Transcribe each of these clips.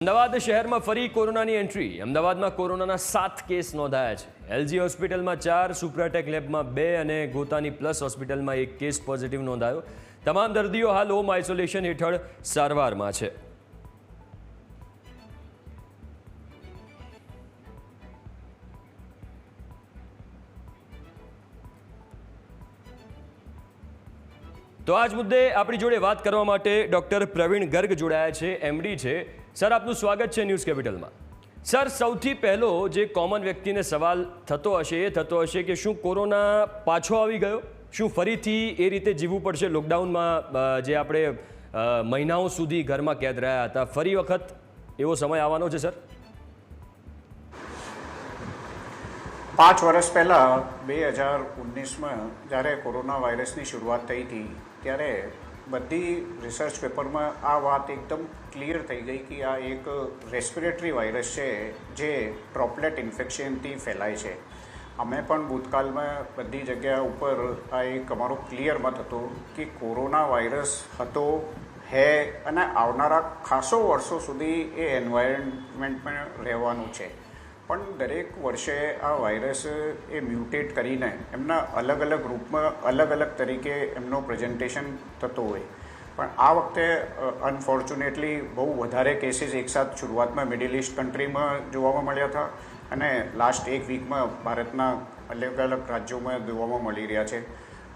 અમદાવાદ શહેરમાં ફરી કોરોનાની એન્ટ્રી. અમદાવાદમાં કોરોનાના સાત કેસ નોંધાયા છે. એલજી હોસ્પિટલમાં ચાર, સુપ્રાટેક લેબમાં બે અને ગોતાની પ્લસ હોસ્પિટલમાં એક કેસ પોઝિટિવ નોંધાયો. તમામ દર્દીઓ હાલ હોમ આઇસોલેશન હેઠળ સારવારમાં છે. તો આજ મુદ્દે આપણી જોડે વાત કરવા માટે ડૉક્ટર પ્રવીણ ગર્ગ જોડાયા છે. એમડી છે. સર, આપનું સ્વાગત છે ન્યૂઝ કેપિટલમાં. સર, સૌથી પહેલો જે કોમન વ્યક્તિને સવાલ થતો હશે એ થતો હશે કે શું કોરોના પાછો આવી ગયો? શું ફરીથી એ રીતે જીવવું પડશે લોકડાઉનમાં જે આપણે મહિનાઓ સુધી ઘરમાં કેદ રહ્યા હતા? ફરી વખત એવો સમય આવવાનો છે, સર? પાંચ વર્ષ પહેલાં બે હજાર ઓગણીસમાં જ્યારે કોરોના વાયરસની શરૂઆત થઈ હતી, ત્યારે બધી રિસર્ચ પેપરમાં આ વાત એકદમ ક્લિયર થઈ ગઈ કે આ એક રેસ્પિરેટરી વાયરસ છે જે ડ્રોપલેટ ઇન્ફેક્શનથી ફેલાય છે. અમે પણ ભૂતકાળમાં બધી જગ્યા ઉપર આ એક અમારો ક્લિયર મત હતો કે કોરોના વાયરસ હતો, હે અને આવનારા ખાસો વર્ષો સુધી એ એન્વાયરમેન્ટમાં રહેવાનું છે. પણ દરેક વર્ષે આ વાયરસ એ મ્યુટેટ કરીને એમના અલગ અલગ રૂપમાં અલગ અલગ તરીકે એમનો પ્રેઝન્ટેશન થતો હોય. પણ આ વખતે અનફોર્ચ્યુનેટલી બહુ વધારે કેસીસ એકસાથ શરૂઆતમાં મિડિલ ઇસ્ટ કન્ટ્રીમાં જોવામાં મળ્યા હતા અને લાસ્ટ એક વીકમાં ભારતના અલગ અલગ રાજ્યોમાં જોવામાં મળી રહ્યા છે.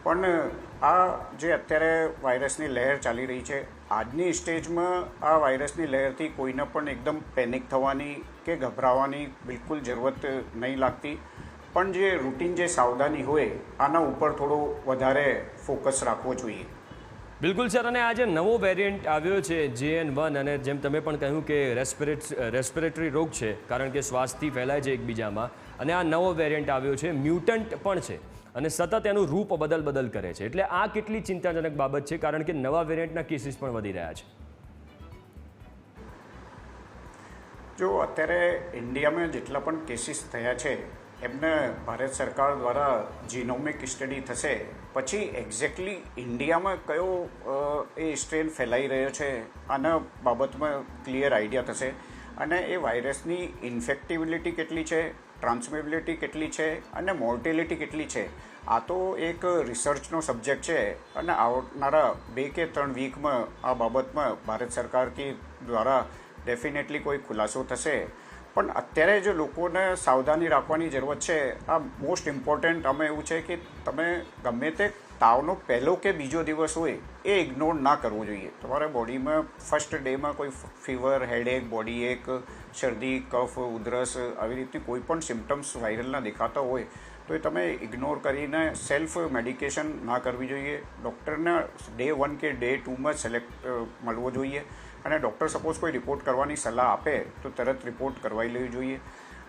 પણ, આ જે અત્યારે વાયરસની લહેર ચાલી રહી છે, આજની સ્ટેજમાં આ વાયરસની લહેરથી કોઈને પણ એકદમ પેનિક થવાની કે ગભરાવાની બિલકુલ જરૂરત નહીં લાગતી. પણ જે રૂટીન જે સાવધાની હોય, આના ઉપર થોડો વધારે ફોકસ રાખવો જોઈએ. બિલકુલ, સર. અને આ જે નવો વેરિયન્ટ આવ્યો છે જે એન વન અને જેમ તમે પણ કહ્યું કે રેસ્પિરેટ રેસ્પિરેટરી રોગ છે, કારણ કે શ્વાસથી ફેલાય છે એકબીજામાં. અને આ નવો વેરિયન્ટ આવ્યો છે મ્યુટન્ટ પણ છે. અને સતત એનું રૂપ બદલ બદલ કરે છે. એટલે આ કેટલી ચિંતાજનક બાબત છે, કારણ કે નવા વેરિયન્ટના કેસીસ પણ વધી રહ્યા છે. જો અત્યારે ઇન્ડિયામાં જેટલા પણ કેસીસ થયા છે, એમને ભારત સરકાર દ્વારા જીનોમિક સ્ટડી થશે. પછી એક્ઝેક્ટલી ઇન્ડિયામાં કયો એ સ્ટ્રેન ફેલાઈ રહ્યો છે, આના બાબતમાં ક્લિયર આઈડિયા થશે. અને એ વાયરસની ઇન્ફેક્ટિબિલિટી કેટલી છે ટ્રાન્સમિબિલિટી કેટલી છે અને મોર્ટેલિટી કેટલી છે? આ તો એક રિસર્ચનો સબ્જેક્ટ છે અને આવનારા બે કે ત્રણ વીકમાં આ બાબતમાં ભારત સરકાર કી દ્વારા ડેફિનેટલી કોઈ ખુલાસો થશે. પણ અત્યારે જે લોકોને સાવધાની રાખવાની જરૂરત છે, આ મોસ્ટ ઇમ્પોર્ટન્ટ અમે એવું છે કે તમે ગમે તે તાવનો પહેલો કે બીજો દિવસ હોય, એ ઇગ્નોર ના કરવો જોઈએ. તમારા બોડીમાં ફર્સ્ટ ડેમાં કોઈ ફીવર હેડેક બોડી એક શરદી, કફ, ઉધરસ આવી રીતની કોઈ પણ સિમ્ટમ્સ વાયરલના દેખાતા હોય, તો એ તમે ઇગ્નોર કરીને સેલ્ફ મેડિકેશન ના કરવી જોઈએ. ડૉક્ટરને ડે વન કે ડે ટુમાં સિલેક્ટ મળવો જોઈએ. અને ડૉક્ટર સપોઝ કોઈ રિપોર્ટ કરવાની સલાહ આપે, તો તરત રિપોર્ટ કરવાઈ લેવી જોઈએ.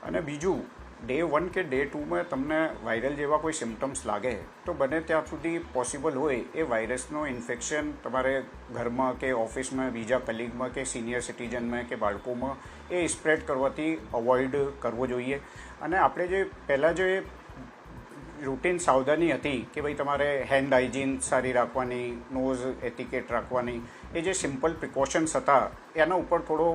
અને બીજું, ડે વન કે ડે ટુમાં તમને વાયરલ જેવા કોઈ સિમ્ટમ્સ લાગે, તો બને ત્યાં સુધી પોસિબલ હોય એ વાયરસનો ઇન્ફેક્શન તમારે ઘરમાં કે ઓફિસમાં, બીજા કલીગમાં કે સિનિયર સિટીઝનમાં કે બાળકોમાં એ સ્પ્રેડ કરવાથી અવોઇડ કરવો જોઈએ. અને આપણે જે પહેલાં જે રૂટીન સાવધાની હતી કે ભાઈ તમારે હેન્ડ હાઇજીન સારી રાખવાની નોઝ એટિકેટ રાખવાની, એ જે સિમ્પલ પ્રિકોશન્સ હતા, એના ઉપર થોડો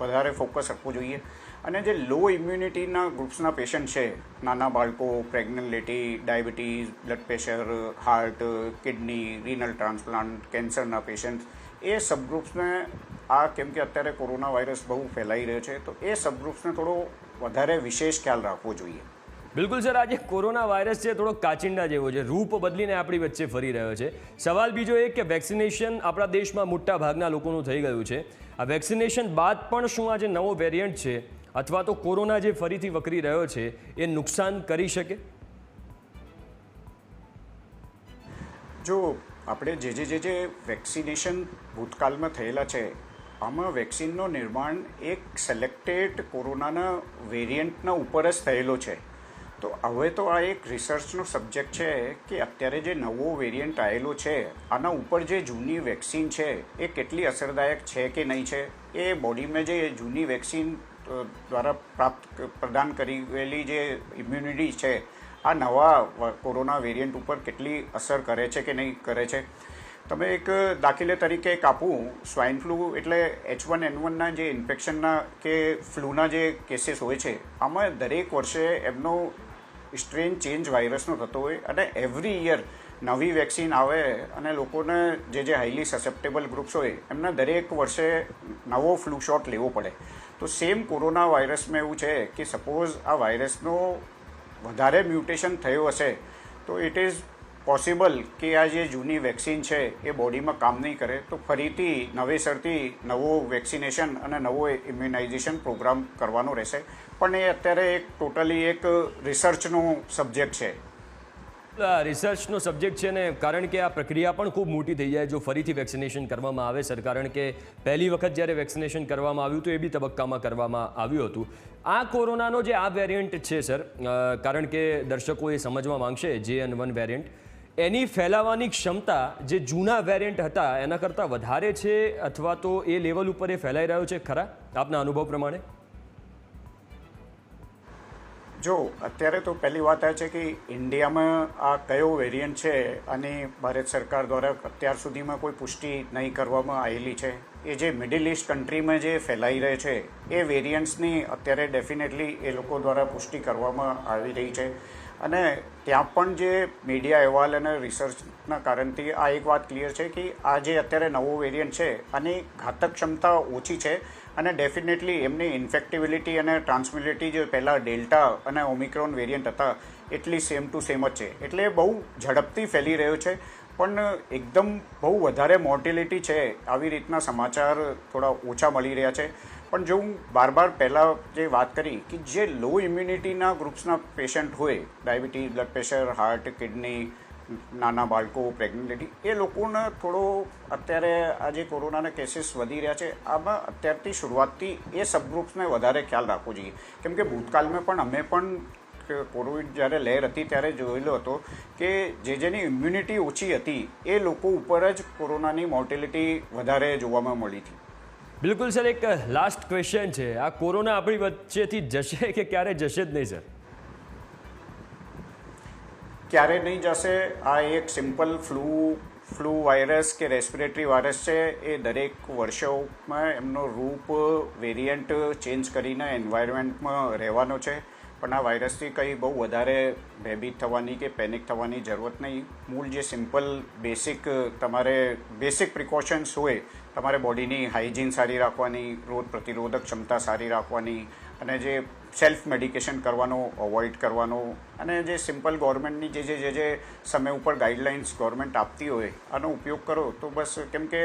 વધારે ફોકસ રાખવું જોઈએ. અને જે લો ઇમ્યુનિટીના ગ્રુપ્સના પેશન્ટ છે, નાના બાળકો pregnant લેટી diabetes blood pressure heart kidney renal transplant કેન્સરના પેશન્ટ એ સબગ્રુપ્સને આ કેમ કે અત્યારે કોરોના વાયરસ બહુ ફેલાઈ રહ્યો છે, તો એ સબગ્રુપ્સને થોડો વધારે વિશેષ ખ્યાલ રાખવો જોઈએ. બિલકુલ સર, આજે કોરોના વાયરસ છે થોડો કાચિંડા જેવો છે, રૂપ બદલીને આપણી વચ્ચે ફરી રહ્યો છે. સવાલ બીજો એ કે વેક્સિનેશન આપણા દેશમાં મોટા ભાગના લોકોનું થઈ ગયું છે. આ વેક્સિનેશન બાદ પણ શું આ જે નવો વેરિયન્ટ છે અથવા તો કોરોના જે ફરીથી વકરી રહ્યો છે, એ નુકસાન કરી શકે? જો આપણે જે જે જે જે વેક્સિનેશન ભૂતકાળમાં થયેલા છે, આમાં વેક્સિનનું નિર્માણ એક સિલેક્ટેડ કોરોનાના વેરિયન્ટના ઉપર જ થયેલો છે. તો હવે તો આ એક રિસર્ચનો સબ્જેક્ટ છે કે અત્યારે જે નવો વેરિયન્ટ આવેલો છે, આના ઉપર જે જૂની વેક્સિન છે, એ કેટલી અસરદાયક છે કે નહીં છે? એ બોડીમાં જે જૂની વેક્સિન દ્વારા પ્રાપ્ત પ્રદાન કરેલી જે ઇમ્યુનિટી છે, આ નવા કોરોના વેરિયન્ટ ઉપર કેટલી અસર કરે છે કે નહીં કરે છે? તમે એક દાખલે તરીકે એક આપું સ્વાઇન ફ્લૂ એટલે એચ વન એન વનના જે ઇન્ફેક્શનના કે ફ્લૂના જે કેસીસ હોય છે, આમાં દરેક વર્ષે એમનો સ્ટ્રેન ચેન્જ વાયરસનો થતો હોય અને એવરી યર નવી વેક્સિન આવે અને લોકોને જે જે હાઈલી સસેપ્ટેબલ ગ્રુપ્સ હોય, એમને દરેક વર્ષે નવો ફ્લૂ શોટ લેવો પડે. તો સેમ કોરોના વાયરસમાં એવું છે કે સપોઝ આ વાયરસનો વધારે મ્યુટેશન થયું હશે, તો ઇટ ઇઝ પોસિબલ કે આ જે જૂની વેક્સિન છે, એ બોડીમાં કામ નહીં કરે, તો ફરીથી નવેસરથી નવો વેક્સિનેશન અને નવો ઇમ્યુનાઇઝેશન પ્રોગ્રામ કરવાનો રહેશે. પણ એ અત્યારે એક ટોટલી એક રિસર્ચનો સબ્જેક્ટ છે. રિસર્ચનો સબ્જેક્ટ છે ને, કારણ કે આ પ્રક્રિયા પણ ખૂબ મોટી થઈ જાય જો ફરીથી વેક્સિનેશન કરવામાં આવે. સર કારણ કે પહેલી વખત જ્યારે વેક્સિનેશન કરવામાં આવ્યું તો એ બી તબક્કામાં કરવામાં આવ્યું હતું. આ કોરોનાનો જે આ વેરિયન્ટ છે સર કારણ કે દર્શકો એ સમજવા માંગશે જે એન વન વેરિયન્ટ એની ફેલાવાની ક્ષમતા જે જૂના વેરિયન્ટ હતા, એના કરતાં વધારે છે અથવા તો એ લેવલ ઉપર એ ફેલાઈ રહ્યો છે ખરા? આપના અનુભવ પ્રમાણે? જો, અત્યારે તો પહેલી વાત આ છે કે ઇન્ડિયામાં આ કયો વેરિયન્ટ છે અને ભારત સરકાર દ્વારા અત્યાર સુધીમાં કોઈ પુષ્ટિ નહીં કરવામાં આવેલી છે. એ જે મિડિલ ઇસ્ટ કન્ટ્રીમાં જે ફેલાઈ રહે છે, એ વેરિયન્ટ્સની અત્યારે ડેફિનેટલી એ લોકો દ્વારા પુષ્ટિ કરવામાં આવી રહી છે. અને ત્યાં પણ જે મીડિયા અહેવાલ અને રિસર્ચના કારણથી આ એક વાત ક્લિયર છે કે આ જે અત્યારે નવો વેરિયન્ટ છે, આની ઘાતક ક્ષમતા ઓછી છે અને ડેફિનેટલી એમની ઇન્ફેક્ટિબિલિટી અને ટ્રાન્સમિલિટી જે પહેલાં ડેલ્ટા અને ઓમિક્રોન વેરિયન્ટ હતા, એટલી સેમ ટુ સેમ જ છે. એટલે બહુ ઝડપથી ફેલી રહ્યો છે, પણ એકદમ બહુ વધારે મોર્ટિલિટી છે, આવી રીતના સમાચાર થોડા ઓછા મળી રહ્યા છે. પણ જો હું બાર બાર પહેલાં જે વાત કરી કે જે લો ઇમ્યુનિટીના ગ્રુપ્સના પેશન્ટ હોય diabetes blood pressure heart kidney નાના બાળકો પ્રેગ્નન્ટી એ લોકોને થોડો અત્યારે આ જે કોરોનાના કેસીસ વધી રહ્યા છે, આમાં અત્યારથી શરૂઆતથી એ સબગ્રુપ્સને વધારે ખ્યાલ રાખવો જોઈએ. કેમ કે ભૂતકાળમાં પણ અમે પણ કોવિડ જ્યારે લહેર હતી ત્યારે જોયેલો હતો કે જે જેની ઇમ્યુનિટી ઓછી હતી, એ લોકો ઉપર જ કોરોનાની મોર્ટેલિટી વધારે જોવામાં મળી હતી. બિલકુલ સર, એક લાસ્ટ ક્વેશ્ચન છે. આ કોરોના આપણી વચ્ચેથી જશે કે ક્યારે જશે જ નહીં, સર? ક્યારે નહીં જશે? આ એક સિમ્પલ ફ્લૂ ફ્લૂ વાયરસ કે રેસ્પિરેટરી વાયરસ છે, એ દરેક વર્ષોમાં એમનો રૂપ વેરિયન્ટ ચેન્જ કરીને એન્વાયરમેન્ટમાં રહેવાનો છે. પણ આ વાયરસથી કંઈ બહુ વધારે ભયભીત થવાની કે પેનિક થવાની જરૂરત નહીં. મૂળ જે સિમ્પલ બેસિક તમારે બેસિક પ્રિકોશન્સ હોય તમારે બોડીની હાઇજીન સારી રાખવાની, રોગ પ્રતિરોધક ક્ષમતા સારી રાખવાની અને જે સેલ્ફ મેડિકેશન કરવાનો અવોઇડ કરવાનો અને જે સિમ્પલ ગવર્મેન્ટની જે જે જે સમય ઉપર ગાઈડલાઇન્સ ગવર્મેન્ટ આપતી હોય, આનો ઉપયોગ કરો તો બસ કેમ કે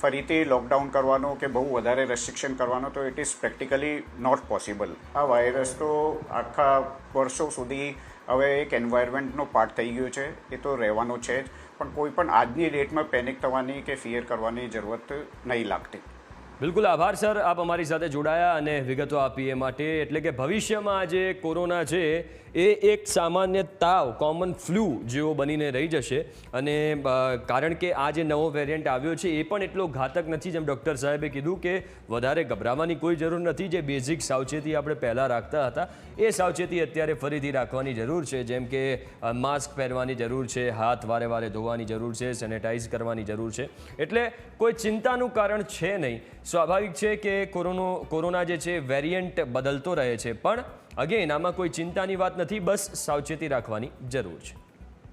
ફરીથી લોકડાઉન કરવાનો કે બહુ વધારે રેસ્ટ્રિક્શન કરવાનો તો it is practically not possible આ વાયરસ તો આખા વર્ષો સુધી હવે એક એન્વાયરમેન્ટનો પાર્ટ થઈ ગયો છે, એ તો રહેવાનો છે જ. પણ કોઈ પણ આજની ડેટમાં પેનિક થવાની કે ફિયર કરવાની જરૂરત નહીં લાગતી. બિલકુલ આભાર, સર. આપ અમારી સાથે જોડાયા અને વિગતો આપી એ માટે. એટલે કે ભવિષ્યમાં જે કોરોના છે, એ એક સામાન્ય તાવ કોમન ફ્લૂ જેવો બનીને રહી જશે. અને કારણ કે આ જે નવો વેરિયન્ટ આવ્યો છે, એ પણ એટલો ઘાતક નથી જેમ ડૉક્ટર સાહેબે કીધું કે વધારે ગભરાવાની કોઈ જરૂર નથી. જે બેઝિક સાવચેતી આપણે પહેલાં રાખતા હતા, એ સાવચેતી અત્યારે ફરીથી રાખવાની જરૂર છે. જેમ કે માસ્ક પહેરવાની જરૂર છે, હાથ વારે વારે ધોવાની જરૂર છે સેનેટાઈઝ કરવાની જરૂર છે. એટલે કોઈ ચિંતાનું કારણ છે નહીં. સ્વાભાવિક છે કે કોરોનો, કોરોના જે છે, વેરિયન્ટ બદલતો રહે છે. પણ અગેન આમાં કોઈ ચિંતાની વાત નથી. બસ સાવચેતી રાખવાની જરૂર છે.